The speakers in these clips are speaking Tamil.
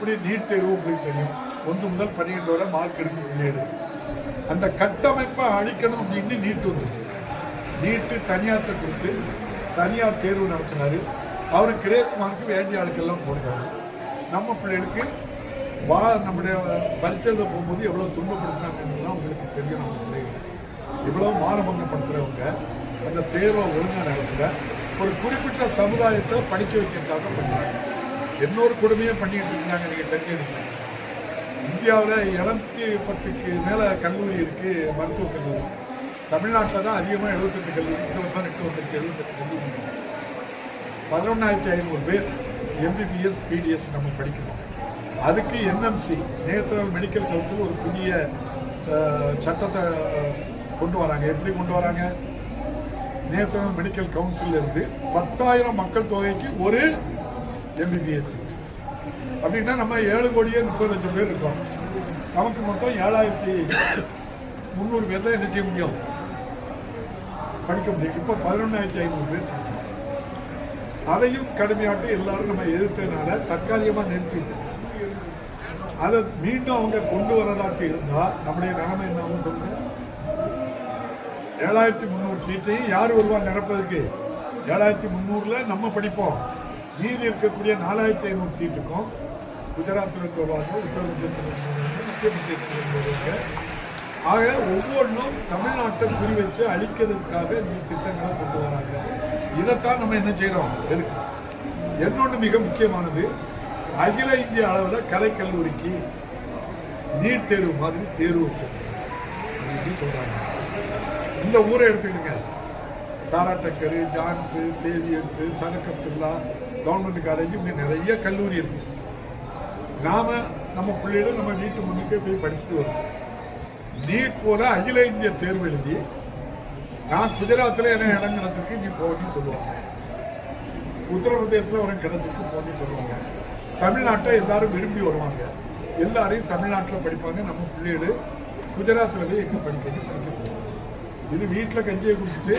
எப்படி நீட் தேர்வு உங்களுக்கு தெரியும்? ஒன்று முதல் பன்னிரெண்டு வரை மார்க் எடுக்க முடியாது அந்த கட்டமைப்பை அழிக்கணும் அப்படின்னு நீட் வந்துச்சு. நீட்டு தனியார்கிட்ட கொடுத்து தனியார் தேர்வு நடத்தினாரு. அவர் கிரேஸ் மார்க்கு வேண்டிய ஆளுக்கெல்லாம் போடுறாரு நம்ம பிள்ளைகளுக்கு வா நம்முடைய பரிச்சையில் போகும்போது எவ்வளோ துன்பப்படுத்தினாங்கன்னு உங்களுக்கு தெரியும் நம்ம பிள்ளைகளை இவ்வளோ மானபங்கப்படுத்துகிறவங்க அந்த தேர்வை ஒழுங்காக நடத்துல ஒரு குறிப்பிட்ட சமுதாயத்தை படிக்க வைக்கிறதுக்காக பண்ணுறாங்க இன்னொரு கொடுமையை பண்ணிட்டு இருக்காங்க நீங்கள் தெரிஞ்சுக்கிட்டீங்க இந்தியாவில் இரநூத்தி பத்துக்கு மேலே கல்லூரி இருக்குது மருத்துவ கல்லூரி. தமிழ்நாட்டில் தான் அதிகமாக எழுபத்தெட்டு கல்லூரி இந்த வருஷம் எட்டு வந்திருக்கு எழுபத்தெட்டு கல்லூரி. பதினொன்றாயிரத்தி ஐநூறு பேர் எம்பிபிஎஸ் பிடிஎஸ் நம்ம படிக்கணும் அதுக்கு என்எம்சி நேஷனல் மெடிக்கல் கவுன்சில் ஒரு புதிய சட்டத்தை கொண்டு வராங்க. எப்படி கொண்டு வராங்க? நேஷனல் மெடிக்கல் கவுன்சில் இருந்து பத்தாயிரம் மக்கள் தொகைக்கு ஒரு எம்பிபிஎஸ் அப்படின்னா நம்ம ஏழு கோடியே முப்பது லட்சம் பேர் இருக்கோம். நமக்கு மொத்தம் ஏழாயிரத்தி முந்நூறு பேர் தான் என்ன செய்ய முடியும்? படிக்க முடியும். இப்போ பதினொன்றாயிரத்தி ஐநூறு பேர் அதையும் கடுமையாட்டு எல்லாரும் நம்ம எதிர்த்ததுனால தற்காலிகமாக நிறுத்தி வச்சிருக்கோம் அதை மீண்டும் அவங்க கொண்டு வரதாட்டு இருந்தால் நம்முடைய நிலைமை என்ன சொல்லுங்க. ஏழாயிரத்தி முந்நூறு சீட்டையும் யார் வருவா நிரப்பதுக்கு? ஏழாயிரத்தி முந்நூறில் நம்ம படிப்போம். மீதி இருக்கக்கூடிய நாலாயிரத்தி ஐநூறு சீட்டுக்கும் குஜராத்தில் இருந்து வருவாங்க உத்தரப்பிரதேசத்தில் இருந்து மத்திய வருவாங்க. ஆக ஒவ்வொன்றும் தமிழ்நாட்டை குறி வச்சு அழிக்கிறதுக்காக இந்த திட்டங்களை கொண்டு வராங்க. இதைத்தான் நம்ம என்ன செய்கிறோம் எதுக்கு என்னொன்று மிக முக்கியமானது அகில இந்திய அளவில் கலை கல்லூரிக்கு நீட் தேர்வு மாதிரி தேர்வு அப்படின்னு சொல்கிறாங்க இந்த ஊரை எடுத்துக்கிடுங்க. சாராட்டக்கரு ஜான்ஸு சேவியர்ஸு சனக்கத்துல்லா கவர்மெண்ட் காலேஜ் இங்கே நிறைய கல்லூரி இருக்குது நாம நம்ம பிள்ளைகளும் நம்ம வீட்டு முன்னுக்கே போய் படிச்சுட்டு வரோம் நீட் போல அகில இந்திய தேர்வு எழுதி நான் குஜராத்தில் என்ன இடம் கிடச்சிருக்கு நீ போகணும்னு சொல்லுவாங்க. உத்தரப்பிரதேசத்தில் ஒரு கிடச்சிருக்கு போகணும்னு சொல்லுவாங்க. தமிழ்நாட்டை எல்லாரும் விரும்பி வருவாங்க. எல்லாரையும் தமிழ்நாட்டில் படிப்பாங்க. நம்ம பிள்ளைகள் குஜராத்தில் போய் எங்கே படிக்கணும் படிக்க இது வீட்டில் கஞ்சியை குடிச்சிட்டு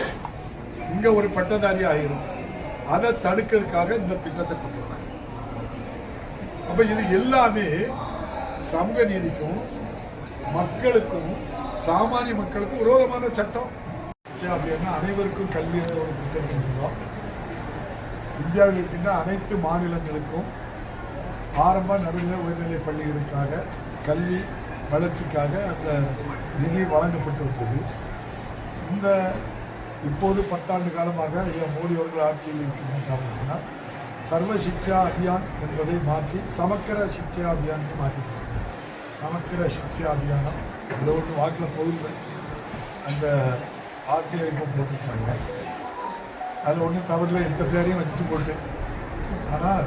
இங்கே ஒரு பட்டதாரி ஆயிரும். அதை தடுக்கிறதுக்காக இந்த திட்டத்தை கொண்டு வராங்க. அப்போ இது எல்லாமே சமூக நீதிக்கும் மக்களுக்கும் சாமானிய மக்களுக்கும் விரோதமான சட்டம். சரி, அப்படின்னா அனைவருக்கும் கல்வி என்ற ஒரு திட்டம் கொண்டுள்ளோம் இந்தியாவில் இருக்கின்ற அனைத்து மாநிலங்களுக்கும் ஆரம்ப நடுநிலை உயர்நிலை பள்ளிகளுக்காக கல்வி வளர்ச்சிக்காக அந்த நிதி வழங்கப்பட்டு வந்தது. இந்த இப்போது பத்தாண்டு காலமாக ஐயா மோடி அவர்கள் ஆட்சியில் இருக்கின்ற காரணத்தினால் சர்வ சிக்ஷா அபியான் என்பதை மாற்றி சமக்கர சிக்ஷா அபியானுக்கு மாற்றிட்டாங்க சமக்கர சிக்ஷா அபியானம் இதை ஒன்று வாக்கில் போகுது அந்த வார்த்தையை போட்டிருக்காங்க அதில் ஒன்றும் தவறில் எந்த பேரையும் வச்சுட்டு போட்டு. ஆனால்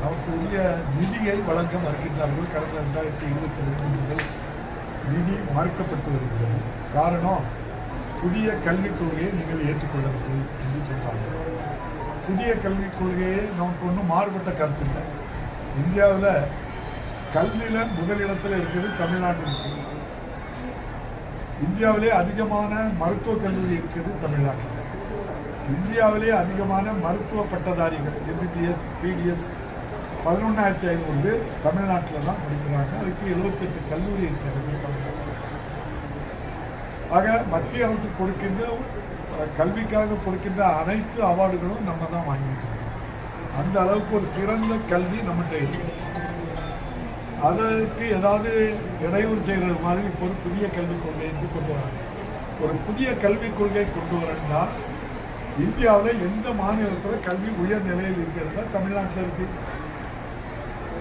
நமக்கு உரிய நிதியை வழங்க மறுக்கின்றார்கள். கடந்த ரெண்டாயிரத்தி இருபத்தி ரெண்டு முதல் நிதி மறுக்கப்பட்டு வருகிறது. காரணம் புதிய கல்விக் கொள்கையை நீங்கள் ஏற்றுக்கொள்ளவில்லை என்று சொல்கிறாங்க புதிய கல்விக் கொள்கையே நமக்கு ஒன்றும் மாறுபட்ட கருத்து இல்லை இந்தியாவில் கல்வியில் முதலிடத்தில் இருக்கிறது தமிழ்நாடு இருக்குது. இந்தியாவிலே அதிகமான மருத்துவ கல்லூரி இருக்கிறது தமிழ்நாட்டில். இந்தியாவிலே அதிகமான மருத்துவ பட்டதாரிகள் எம்பிபிஎஸ் பிடிஎஸ் பதினொன்றாயிரத்தி ஐநூறு பேர் தமிழ்நாட்டில் தான் படிக்கிறாங்க. அதுக்கு எழுபத்தெட்டு கல்லூரி இருக்கிறது தமிழ்நாட்டில். ஆக மத்திய அரசு கொடுக்கின்ற கல்விக்காக கொடுக்கின்ற அனைத்து அவார்டுகளும் நம்ம தான் வாங்கிட்டு இருக்கோம். அந்த அளவுக்கு ஒரு சிறந்த கல்வி நம்மகிட்ட இருக்கு. அதற்கு ஏதாவது இடையூறு செய்கிறது மாதிரி இப்போ ஒரு புதிய கல்விக் கொள்கை என்று கொண்டு வராங்க. ஒரு புதிய கல்விக் கொள்கை கொண்டு வரணும்னா இந்தியாவில் எந்த மாநிலத்தில் கல்வி உயர் நிலையில் இருக்கிறதுனா தமிழ்நாட்டில் இருக்கு?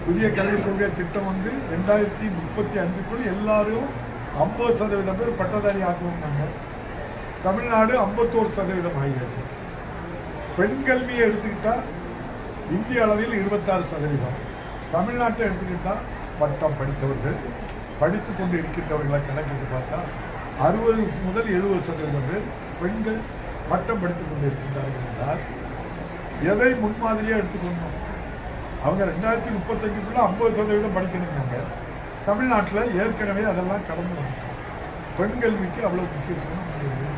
புதிய கல்விக் கொள்கை திட்டம் வந்து ரெண்டாயிரத்தி முப்பத்தி அஞ்சுக்குள் எல்லாரும் ஐம்பது சதவீதம் பேர் பட்டதாரி ஆக்குவாங்க தமிழ்நாடு ஐம்பத்தோரு சதவீதம் ஆகியாச்சு. பெண் கல்வியை எடுத்துக்கிட்டா இந்திய அளவில் இருபத்தாறு சதவீதம். தமிழ்நாட்டை எடுத்துக்கிட்டா பட்டம் படித்தவர்கள் படித்து கொண்டு இருக்கின்றவர்களை கணக்கிட்டு பார்த்தா அறுபது முதல் எழுபது சதவீதம் பேர் பெண்கள் பட்டம் படித்து கொண்டு இருக்கின்றார்கள் என்றால் எதை முன்மாதிரியாக எடுத்துக்கொண்டோம் அவங்க ரெண்டாயிரத்தி முப்பத்தஞ்சுக்குள்ளே ஐம்பது சதவீதம் படிக்கணுங்காங்க தமிழ்நாட்டில் ஏற்கனவே அதெல்லாம் கடந்து வந்துட்டோம். பெண் கல்விக்கு அவ்வளோ முக்கியத்துவம் கிடையாது.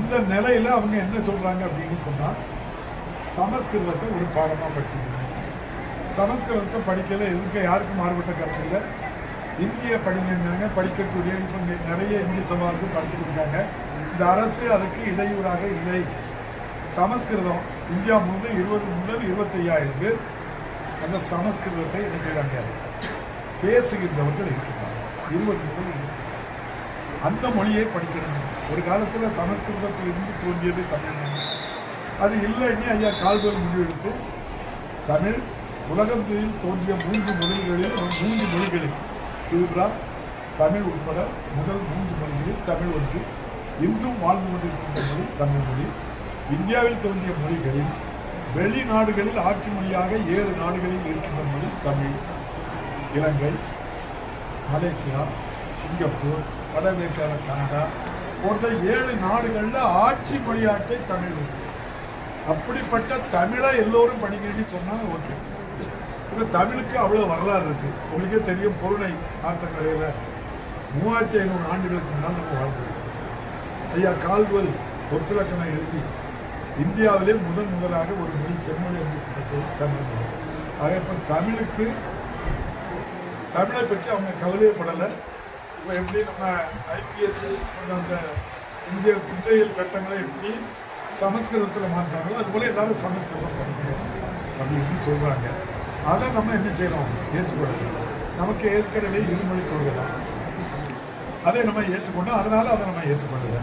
இந்த நிலையில் அவங்க என்ன சொல்கிறாங்க அப்படின்னு சொன்னால் சமஸ்கிருதத்தை ஒரு பாடமாக படிச்சுக்கிறாங்க சமஸ்கிருதத்தை படிக்கல எதுக்கு யாருக்கும் மாறுபட்ட கருத்து இல்லை? இந்திய படிங்கிறாங்க படிக்கக்கூடிய இப்போ நிறைய இந்திய சவாலுக்கு படிச்சுட்டு இருக்காங்க இந்த அரசு அதுக்கு இடையூறாக இல்லை. சமஸ்கிருதம் இந்தியா முழுவதும் இருபது முதல் இருபத்தையாயிரம் பேர் அந்த சமஸ்கிருதத்தை என்ன செய்கிறாங்க பேசுகின்றவர்கள் இருக்கிறார் இருபது முதல் இருபத்தி அந்த மொழியை படிக்கணும் ஒரு காலத்தில் சமஸ்கிருதத்தில் இருந்து தோன்றியது தமிழ் அது இல்லைன்னு ஐயா கால்வல் முடிவெடுத்து தமிழ் உலகத்தில் தோன்றிய மூன்று மொழிகளில் மூன்று மொழிகளில் இதுபா தமிழ் உட்பட முதல் மூன்று மொழிகளில் தமிழ் ஒன்று இன்றும் வாழ்ந்து கொண்டிருக்கின்ற மொழி தமிழ் மொழி. இந்தியாவில் தோன்றிய மொழிகளில் வெளிநாடுகளில் ஆட்சி மொழியாக ஏழு நாடுகளில் இருக்கின்ற மொழி தமிழ். இலங்கை மலேசியா சிங்கப்பூர் வடமேற்கான கனடா போன்ற ஏழு நாடுகளில் ஆட்சி மொழியாட்டை தமிழ் உண்டு. அப்படிப்பட்ட தமிழை எல்லோரும் படிக்கிறேன்னு சொன்னால் ஓகே. இப்போ தமிழுக்கு அவ்வளோ வரலாறு இருக்குது உங்களுக்கே தெரியும் பொருளை ஆற்றங்கரையில் மூவாயிரத்தி ஐநூறு ஆண்டுகளுக்கு முன்னால் நம்ம வாழ்ந்துருக்கோம். ஐயா கால்வல் ஒப்பிலக்கணம் எழுதி இந்தியாவிலே முதன் முதலாக ஒரு மொழி செம்மொழி என்று தமிழ் மொழி ஆக இப்போ தமிழுக்கு தமிழை பற்றி அவங்க கவலையப்படலை இப்போ எப்படி நம்ம ஐபிஎஸ் அந்த இந்திய குற்றவியல் சட்டங்களை எப்படி சமஸ்கிருதத்தில் மாற்றாங்களோ அதுபோல் எல்லாரும் சமஸ்கிருதம் படிங்க அப்படின்னு சொல்கிறாங்க அதை நம்ம என்ன செய்யறோம்? ஏற்றுக்கொள்ளலாம். நமக்கு ஏற்கனவே இருமொழி கொள்கை தான் அதை நம்ம ஏற்றுக்கொண்டோம். அதனால அதை நம்ம ஏற்றுக்கொள்ளலை.